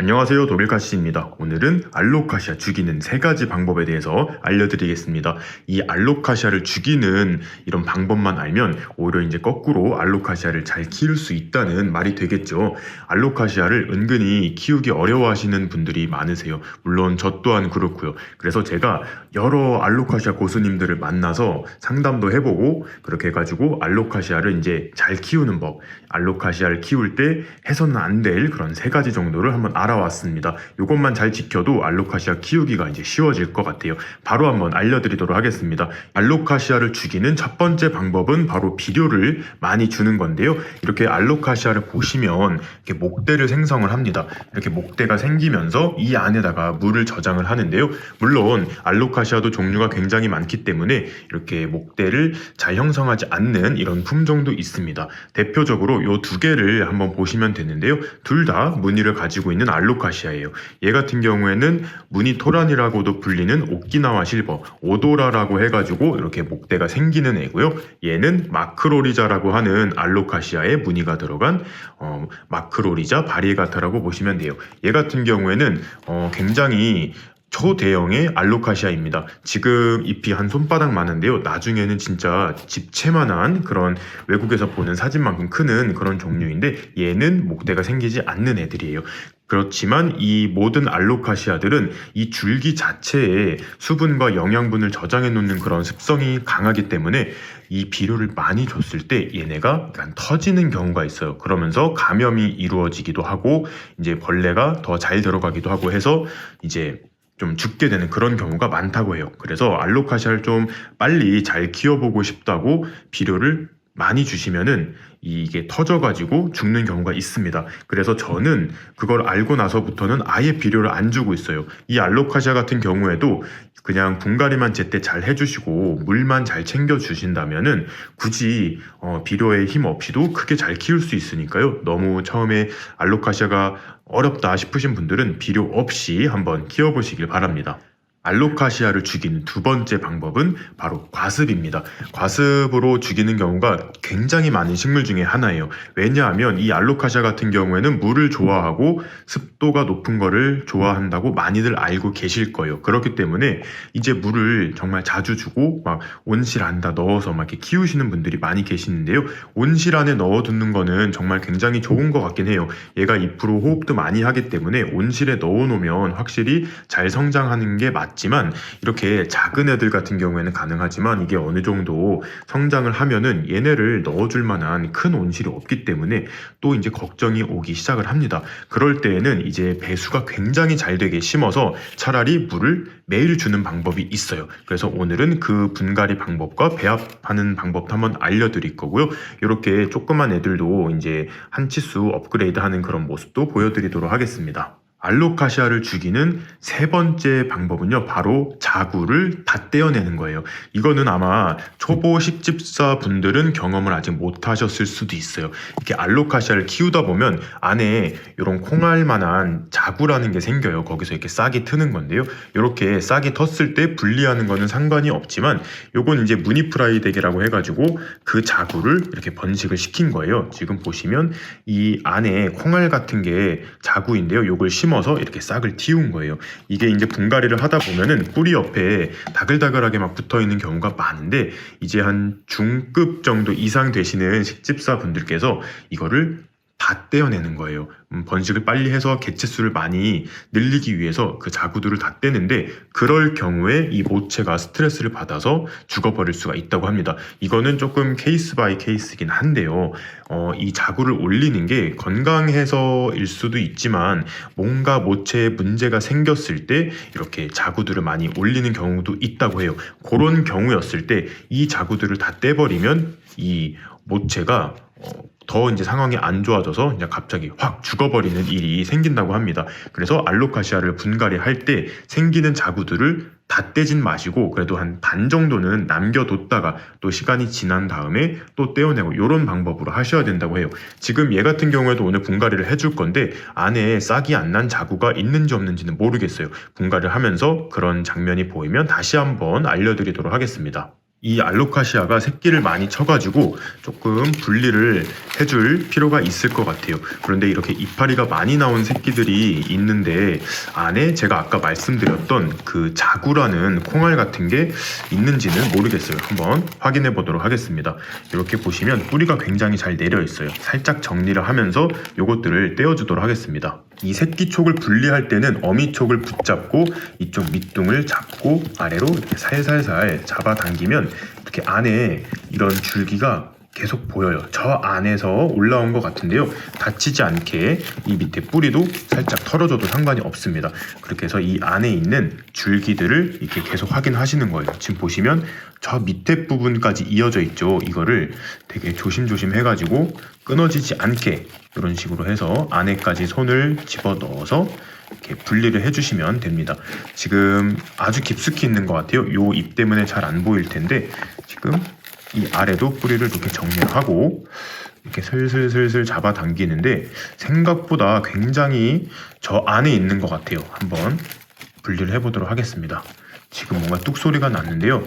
안녕하세요 독일카시입니다. 오늘은 알로카시아 죽이는 세 가지 방법에 대해서 알려드리겠습니다. 이 알로카시아를 죽이는 이런 방법만 알면 오히려 이제 거꾸로 알로카시아를 잘 키울 수 있다는 말이 되겠죠. 알로카시아를 은근히 키우기 어려워하시는 분들이 많으세요. 물론 저 또한 그렇고요. 그래서 제가 여러 알로카시아 고수님들을 만나서 상담도 해보고 그렇게 해가지고 알로카시아를 이제 잘 키우는 법, 알로카시아를 키울 때 해서는 안 될 그런 세 가지 정도를 한번 알아왔습니다. 이것만 잘 지켜도 알로카시아 키우기가 이제 쉬워질 것 같아요. 바로 한번 알려드리도록 하겠습니다. 알로카시아를 죽이는 첫 번째 방법은 바로 비료를 많이 주는 건데요. 이렇게 알로카시아를 보시면 이렇게 목대를 생성을 합니다. 이렇게 목대가 생기면서 이 안에다가 물을 저장을 하는데요. 물론 알로카 시아도 종류가 굉장히 많기 때문에 이렇게 목대를 잘 형성하지 않는 이런 품종도 있습니다. 대표적으로 이 두 개를 한번 보시면 되는데요. 둘 다 무늬를 가지고 있는 알로카시아예요. 얘 같은 경우에는 무늬 토란이라고도 불리는 오키나와 실버, 오도라라고 해가지고 이렇게 목대가 생기는 애고요. 얘는 마크로리자라고 하는 알로카시아의 무늬가 들어간 어, 마크로리자 바리에가타라고 보시면 돼요. 얘 같은 경우에는 어, 굉장히 초대형의 알로카시아입니다. 지금 잎이 한 손바닥 많은데요. 나중에는 진짜 집채만한 그런 외국에서 보는 사진만큼 크는 그런 종류인데 얘는 목대가 생기지 않는 애들이에요. 그렇지만 이 모든 알로카시아들은 이 줄기 자체에 수분과 영양분을 저장해 놓는 그런 습성이 강하기 때문에 이 비료를 많이 줬을 때 얘네가 약간 터지는 경우가 있어요. 그러면서 감염이 이루어지기도 하고 이제 벌레가 더 잘 들어가기도 하고 해서 이제 좀 죽게 되는 그런 경우가 많다고 해요. 그래서 알로카시아를 좀 빨리 잘 키워보고 싶다고 비료를 많이 주시면은 이게 터져가지고 죽는 경우가 있습니다. 그래서 저는 그걸 알고 나서부터는 아예 비료를 안 주고 있어요. 이 알로카시아 같은 경우에도 그냥 분갈이만 제때 잘 해주시고 물만 잘 챙겨 주신다면은 굳이 어, 비료의 힘 없이도 크게 잘 키울 수 있으니까요. 너무 처음에 알로카시아가 어렵다 싶으신 분들은 비료 없이 한번 키워보시길 바랍니다. 알로카시아를 죽이는 두 번째 방법은 바로 과습입니다. 과습으로 죽이는 경우가 굉장히 많은 식물 중에 하나예요. 왜냐하면 이 알로카시아 같은 경우에는 물을 좋아하고 습도가 높은 거를 좋아한다고 많이들 알고 계실 거예요. 그렇기 때문에 이제 물을 정말 자주 주고 막 온실 안다 넣어서 막 이렇게 키우시는 분들이 많이 계시는데요. 온실 안에 넣어두는 거는 정말 굉장히 좋은 것 같긴 해요. 얘가 잎으로 호흡도 많이 하기 때문에 온실에 넣어놓으면 확실히 잘 성장하는 게 맞. 맞지만 이렇게 작은 애들 같은 경우에는 가능하지만 이게 어느 정도 성장을 하면은 얘네를 넣어줄 만한 큰 온실이 없기 때문에 또 이제 걱정이 오기 시작을 합니다. 그럴 때에는 이제 배수가 굉장히 잘 되게 심어서 차라리 물을 매일 주는 방법이 있어요. 그래서 오늘은 그 분갈이 방법과 배합하는 방법도 한번 알려드릴 거고요. 이렇게 조그만 애들도 이제 한 치수 업그레이드 하는 그런 모습도 보여드리도록 하겠습니다. 알로카시아를 죽이는 세 번째 방법은요, 바로 자구를 다 떼어내는 거예요. 이거는 아마 초보 식집사 분들은 경험을 아직 못 하셨을 수도 있어요. 이렇게 알로카시아를 키우다 보면 안에 이런 콩알만한 자구라는 게 생겨요. 거기서 이렇게 싹이 트는 건데요. 이렇게 싹이 텄을 때 분리하는 거는 상관이 없지만 요건 이제 무늬프라이 덱이라고 해가지고 그 자구를 이렇게 번식을 시킨 거예요. 지금 보시면 이 안에 콩알 같은 게 자구인데요. 요걸 심 심어서 이렇게 싹을 틔운 거예요. 이게 이제 분갈이를 하다 보면은 뿌리 옆에 다글다글하게 막 붙어 있는 경우가 많은데 이제 한 중급 정도 이상 되시는 식집사 분들께서 이거를 다 떼어내는 거예요. 음, 번식을 빨리 해서 개체수를 많이 늘리기 위해서 그 자구들을 다 떼는데 그럴 경우에 이 모체가 스트레스를 받아서 죽어버릴 수가 있다고 합니다. 이거는 조금 케이스 바이 케이스긴 한데요. 어, 이 자구를 올리는 게 건강해서일 수도 있지만 뭔가 모체에 문제가 생겼을 때 이렇게 자구들을 많이 올리는 경우도 있다고 해요. 그런 경우였을 때 이 자구들을 다 떼버리면 이 모체가 어, 더 이제 상황이 안 좋아져서 이제 갑자기 확 죽어버리는 일이 생긴다고 합니다. 그래서 알로카시아를 분갈이 할 때 생기는 자구들을 다 떼진 마시고 그래도 한 반 정도는 남겨뒀다가 또 시간이 지난 다음에 또 떼어내고 이런 방법으로 하셔야 된다고 해요. 지금 얘 같은 경우에도 오늘 분갈이를 해줄 건데 안에 싹이 안 난 자구가 있는지 없는지는 모르겠어요. 분갈이를 하면서 그런 장면이 보이면 다시 한번 알려드리도록 하겠습니다. 이 알로카시아가 새끼를 많이 쳐가지고 조금 분리를 해줄 필요가 있을 것 같아요. 그런데 이렇게 이파리가 많이 나온 새끼들이 있는데 안에 제가 아까 말씀드렸던 그 자구라는 콩알 같은 게 있는지는 모르겠어요. 한번 확인해 보도록 하겠습니다. 이렇게 보시면 뿌리가 굉장히 잘 내려 있어요. 살짝 정리를 하면서 요것들을 떼어주도록 하겠습니다. 이 새끼 촉을 분리할 때는 어미 촉을 붙잡고 이쪽 밑둥을 잡고 아래로 이렇게 살살살 잡아당기면 이렇게 안에 이런 줄기가 계속 보여요. 저 안에서 올라온 것 같은데요. 다치지 않게 이 밑에 뿌리도 살짝 털어줘도 상관이 없습니다. 그렇게 해서 이 안에 있는 줄기들을 이렇게 계속 확인하시는 거예요. 지금 보시면 저 밑에 부분까지 이어져 있죠. 이거를 되게 조심조심 해가지고 끊어지지 않게 이런 식으로 해서 안에까지 손을 집어 넣어서 이렇게 분리를 해주시면 됩니다. 지금 아주 깊숙이 있는 것 같아요. 요 잎 때문에 잘 안 보일 텐데 지금 이 아래도 뿌리를 이렇게 정리를 하고 이렇게 슬슬슬슬 잡아 당기는데 생각보다 굉장히 저 안에 있는 것 같아요. 한번 분리를 해보도록 하겠습니다. 지금 뭔가 뚝 소리가 났는데요.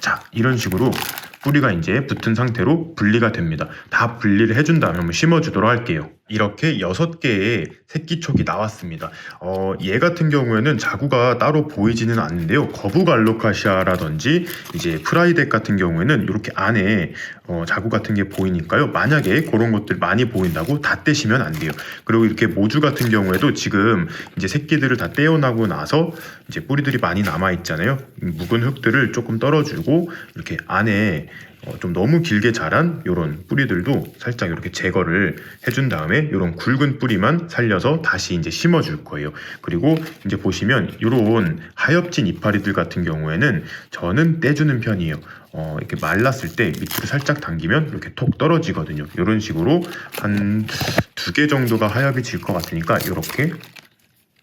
자, 이런 식으로 뿌리가 이제 붙은 상태로 분리가 됩니다. 다 분리를 해준 다음에 한번 심어주도록 할게요. 이렇게 6개의 새끼촉이 나왔습니다. 어, 얘 같은 경우에는 자구가 따로 보이지는 않는데요. 거북알로카시아라든지 이제 프라이덱 같은 경우에는 이렇게 안에 어, 자구 같은 게 보이니까요. 만약에 그런 것들 많이 보인다고 다 떼시면 안 돼요. 그리고 이렇게 모주 같은 경우에도 지금 이제 새끼들을 다 떼어나고 나서 이제 뿌리들이 많이 남아 있잖아요. 묵은 흙들을 조금 떨어주고 이렇게 안에 어, 좀 너무 길게 자란 이런 뿌리들도 살짝 이렇게 제거를 해준 다음 에 이런 굵은 뿌리만 살려서 다시 이제 심어줄 거예요. 그리고 이제 보시면 이런 하엽진 이파리들 같은 경우에는 저는 떼주는 편이에요. 어, 이렇게 말랐을 때 밑으로 살짝 당기면 이렇게 톡 떨어지거든요. 이런 식으로 한 두 개 정도가 하엽이 질 것 같으니까 이렇게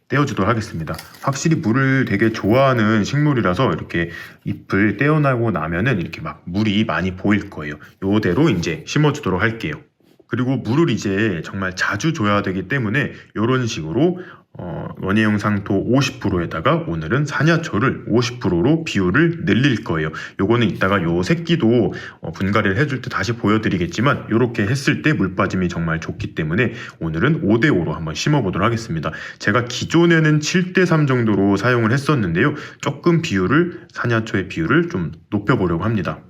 떼어주도록 하겠습니다. 확실히 물을 되게 좋아하는 식물이라서 이렇게 잎을 떼어나고 나면은 이렇게 막 물이 많이 보일 거예요. 요대로 이제 심어주도록 할게요. 그리고 물을 이제 정말 자주 줘야 되기 때문에 이런 식으로 어, 원예용 상토 50%에다가 오늘은 산야초를 50%로 비율을 늘릴 거예요. 요거는 이따가 요 새끼도 어, 분갈이를 해줄 때 다시 보여드리겠지만 이렇게 했을 때 물 빠짐이 정말 좋기 때문에 오늘은 5대5로 한번 심어보도록 하겠습니다. 제가 기존에는 7대3 정도로 사용을 했었는데요. 조금 비율을 산야초의 비율을 좀 높여보려고 합니다.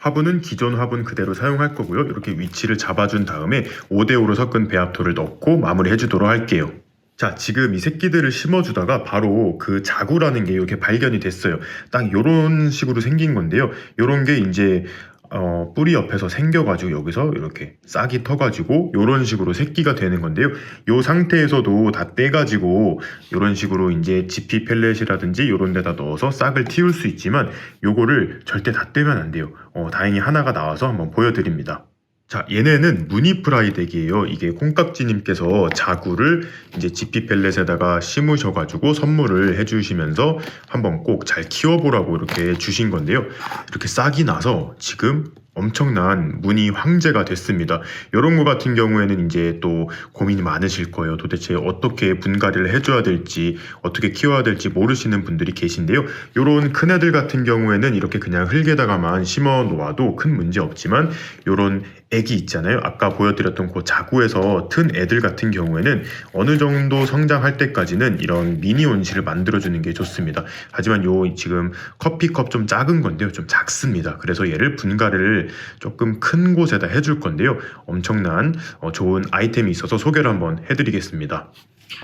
화분은 기존 화분 그대로 사용할 거고요. 이렇게 위치를 잡아준 다음에 5대5로 섞은 배합토를 넣고 마무리해 주도록 할게요. 자, 지금 이 새끼들을 심어주다가 바로 그 자구라는 게 이렇게 발견이 됐어요. 딱 요런 식으로 생긴 건데요. 요런 게 이제 어, 뿌리 옆에서 생겨가지고 여기서 이렇게 싹이 터가지고 요런 식으로 새끼가 되는 건데요. 요 상태에서도 다 떼가지고 요런 식으로 이제 지피 펠렛이라든지 요런 데다 넣어서 싹을 틔울 수 있지만 요거를 절대 다 떼면 안 돼요. 어, 다행히 하나가 나와서 한번 보여드립니다. 자, 얘네는 무늬 프라이덱이에요. 이게 콩깍지님께서 자구를 이제 지피 펠렛에다가 심으셔가지고 선물을 해주시면서 한번 꼭 잘 키워보라고 이렇게 주신 건데요. 이렇게 싹이 나서 지금 엄청난 무늬 황제가 됐습니다. 이런 거 같은 경우에는 이제 또 고민이 많으실 거예요. 도대체 어떻게 분갈이를 해줘야 될지, 어떻게 키워야 될지 모르시는 분들이 계신데요. 이런 큰 애들 같은 경우에는 이렇게 그냥 흙에다가만 심어 놓아도 큰 문제 없지만 이런 애기 있잖아요. 아까 보여드렸던 그 자구에서 튼 애들 같은 경우에는 어느 정도 성장할 때까지는 이런 미니 온실을 만들어주는 게 좋습니다. 하지만 요 지금 커피컵 좀 작은 건데요. 좀 작습니다. 그래서 얘를 분갈이를 조금 큰 곳에다 해줄 건데요. 엄청난 어, 좋은 아이템이 있어서 소개를 한번 해드리겠습니다.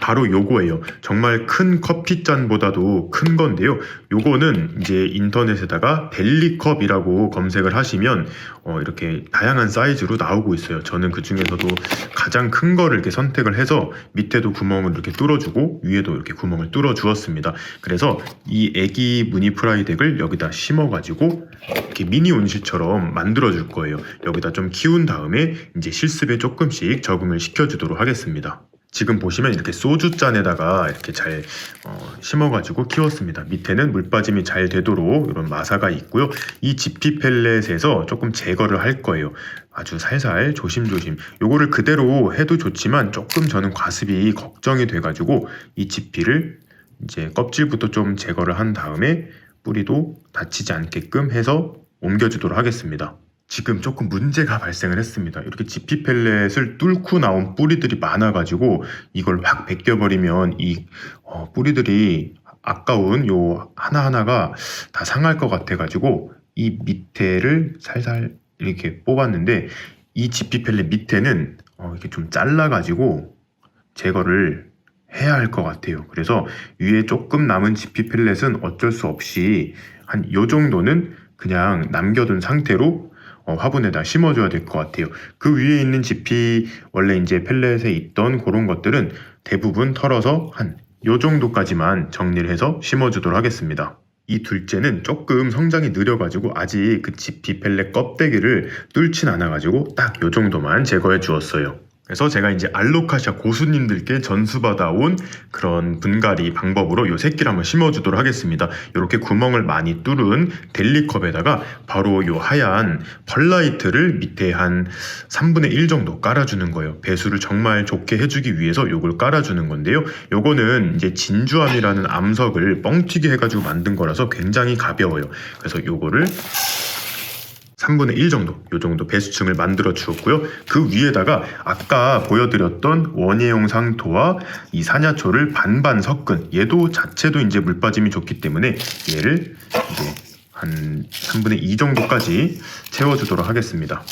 바로 요거예요. 정말 큰 커피잔보다도 큰 건데요. 요거는 이제 인터넷에다가 벨리컵이라고 검색을 하시면 어, 이렇게 다양한 사이즈로 나오고 있어요. 저는 그 중에서도 가장 큰 거를 이렇게 선택을 해서 밑에도 구멍을 이렇게 뚫어주고 위에도 이렇게 구멍을 뚫어 주었습니다. 그래서 이 애기 무늬 프라이덱을 여기다 심어가지고 이렇게 미니 온실처럼 만들어 줄 거예요. 여기다 좀 키운 다음에 이제 실습에 조금씩 적응을 시켜주도록 하겠습니다. 지금 보시면 이렇게 소주잔에다가 이렇게 잘 어, 심어가지고 키웠습니다. 밑에는 물 빠짐이 잘 되도록 이런 마사가 있고요. 이 지피 펠렛에서 조금 제거를 할 거예요. 아주 살살 조심조심. 요거를 그대로 해도 좋지만 조금 저는 과습이 걱정이 돼가지고 이 지피를 이제 껍질부터 좀 제거를 한 다음에 뿌리도 다치지 않게끔 해서 옮겨주도록 하겠습니다. 지금 조금 문제가 발생을 했습니다. 이렇게 지피 펠렛을 뚫고 나온 뿌리들이 많아가지고 이걸 확 벗겨버리면 이 어, 뿌리들이 아까운 요 하나하나가 다 상할 것 같아가지고 이 밑에를 살살 이렇게 뽑았는데 이 지피 펠렛 밑에는 어, 이렇게 좀 잘라가지고 제거를 해야 할 것 같아요. 그래서 위에 조금 남은 지피 펠렛은 어쩔 수 없이 한 요 정도는 그냥 남겨둔 상태로 어, 화분에다 심어줘야 될 것 같아요. 그 위에 있는 지피 원래 이제 펠렛에 있던 그런 것들은 대부분 털어서 한 요 정도까지만 정리를 해서 심어주도록 하겠습니다. 이 둘째는 조금 성장이 느려가지고 아직 그 지피 펠렛 껍데기를 뚫진 않아가지고 딱 요 정도만 제거해 주었어요. 그래서 제가 이제 알로카시아 고수님들께 전수받아온 그런 분갈이 방법으로 요 새끼를 한번 심어주도록 하겠습니다. 이렇게 구멍을 많이 뚫은 델리컵에다가 바로 요 하얀 펄라이트를 밑에 한 3분의 1 정도 깔아주는 거예요. 배수를 정말 좋게 해주기 위해서 요걸 깔아주는 건데요. 요거는 이제 진주암이라는 암석을 뻥튀기 해가지고 만든 거라서 굉장히 가벼워요. 그래서 요거를 3분의 1 정도, 요 정도 배수층을 만들어 주었고요. 그 위에다가 아까 보여드렸던 원예용 상토와 이 사냐초를 반반 섞은 얘도 자체도 이제 물 빠짐이 좋기 때문에 얘를 이제 한 3분의 2 정도까지 채워주도록 하겠습니다.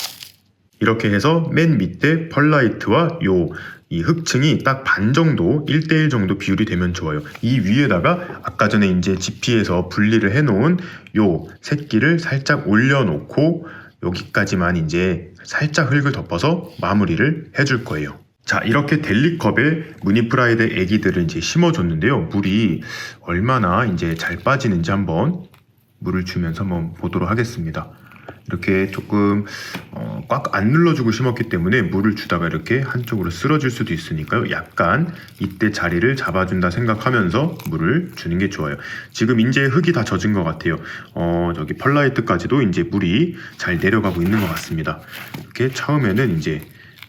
이렇게 해서 맨 밑에 펄라이트와 요이 흙층이 딱 반 정도 1대1 정도 비율이 되면 좋아요. 이 위에다가 아까 전에 이제 지피에서 분리를 해 놓은 요 새끼를 살짝 올려놓고 여기까지만 이제 살짝 흙을 덮어서 마무리를 해줄 거예요. 자, 이렇게 델리컵에 무니프라이드 애기들을 이제 심어줬는데요. 물이 얼마나 이제 잘 빠지는지 한번 물을 주면서 한번 보도록 하겠습니다. 이렇게 조금 어, 꽉 안 눌러주고 심었기 때문에 물을 주다가 이렇게 한쪽으로 쓰러질 수도 있으니까요. 약간 이때 자리를 잡아준다 생각하면서 물을 주는 게 좋아요. 지금 이제 흙이 다 젖은 것 같아요. 어, 저기 펄라이트까지도 이제 물이 잘 내려가고 있는 것 같습니다. 이렇게 처음에는 이제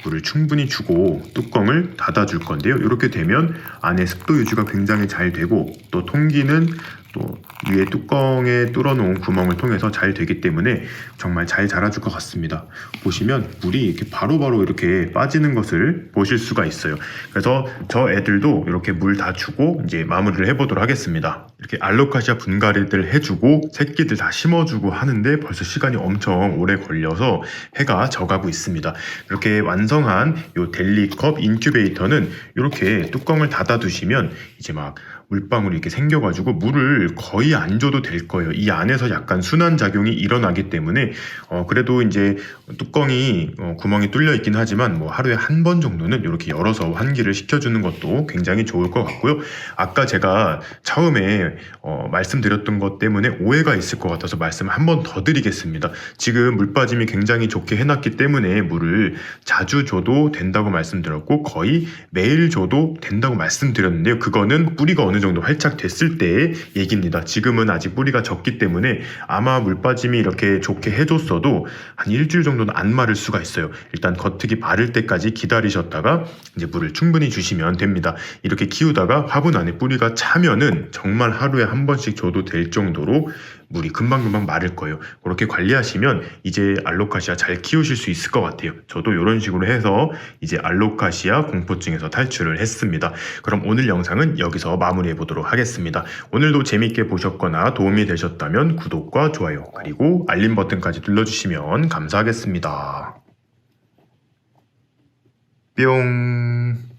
물을 충분히 주고 뚜껑을 닫아줄 건데요. 이렇게 되면 안에 습도 유지가 굉장히 잘 되고 또 통기는 또 위에 뚜껑에 뚫어놓은 구멍을 통해서 잘 되기 때문에 정말 잘 자라줄 것 같습니다. 보시면 물이 이렇게 바로 바로 이렇게 빠지는 것을 보실 수가 있어요. 그래서 저 애들도 이렇게 물 다 주고 이제 마무리를 해보도록 하겠습니다. 이렇게 알로카시아 분갈이들 해주고 새끼들 다 심어주고 하는데 벌써 시간이 엄청 오래 걸려서 해가 져가고 있습니다. 이렇게 완성한 요 델리컵 인큐베이터는 이렇게 뚜껑을 닫아두시면 이제 막 물방울이 이렇게 생겨가지고 물을 거의 안 줘도 될 거예요. 이 안에서 약간 순환 작용이 일어나기 때문에 어 그래도 이제 뚜껑이 어 구멍이 뚫려 있긴 하지만 뭐 하루에 한 번 정도는 이렇게 열어서 환기를 시켜주는 것도 굉장히 좋을 것 같고요. 아까 제가 처음에 어 말씀드렸던 것 때문에 오해가 있을 것 같아서 말씀 한 번 더 드리겠습니다. 지금 물 빠짐이 굉장히 좋게 해놨기 때문에 물을 자주 줘도 된다고 말씀드렸고 거의 매일 줘도 된다고 말씀드렸는데요. 그거는 뿌리가 어느 정도 활짝 됐을 때의 얘기입니다. 지금은 아직 뿌리가 적기 때문에 아마 물 빠짐이 이렇게 좋게 해줬어도 한 일주일 정도는 안 마를 수가 있어요. 일단 겉흙이 마를 때까지 기다리셨다가 이제 물을 충분히 주시면 됩니다. 이렇게 키우다가 화분 안에 뿌리가 차면은 정말 하루에 한 번씩 줘도 될 정도로 물이 금방금방 마를 거예요. 그렇게 관리하시면 이제 알로카시아 잘 키우실 수 있을 것 같아요. 저도 이런 식으로 해서 이제 알로카시아 공포증에서 탈출을 했습니다. 그럼 오늘 영상은 여기서 마무리해 보도록 하겠습니다. 오늘도 재밌게 보셨거나 도움이 되셨다면 구독과 좋아요 그리고 알림 버튼까지 눌러주시면 감사하겠습니다. 뿅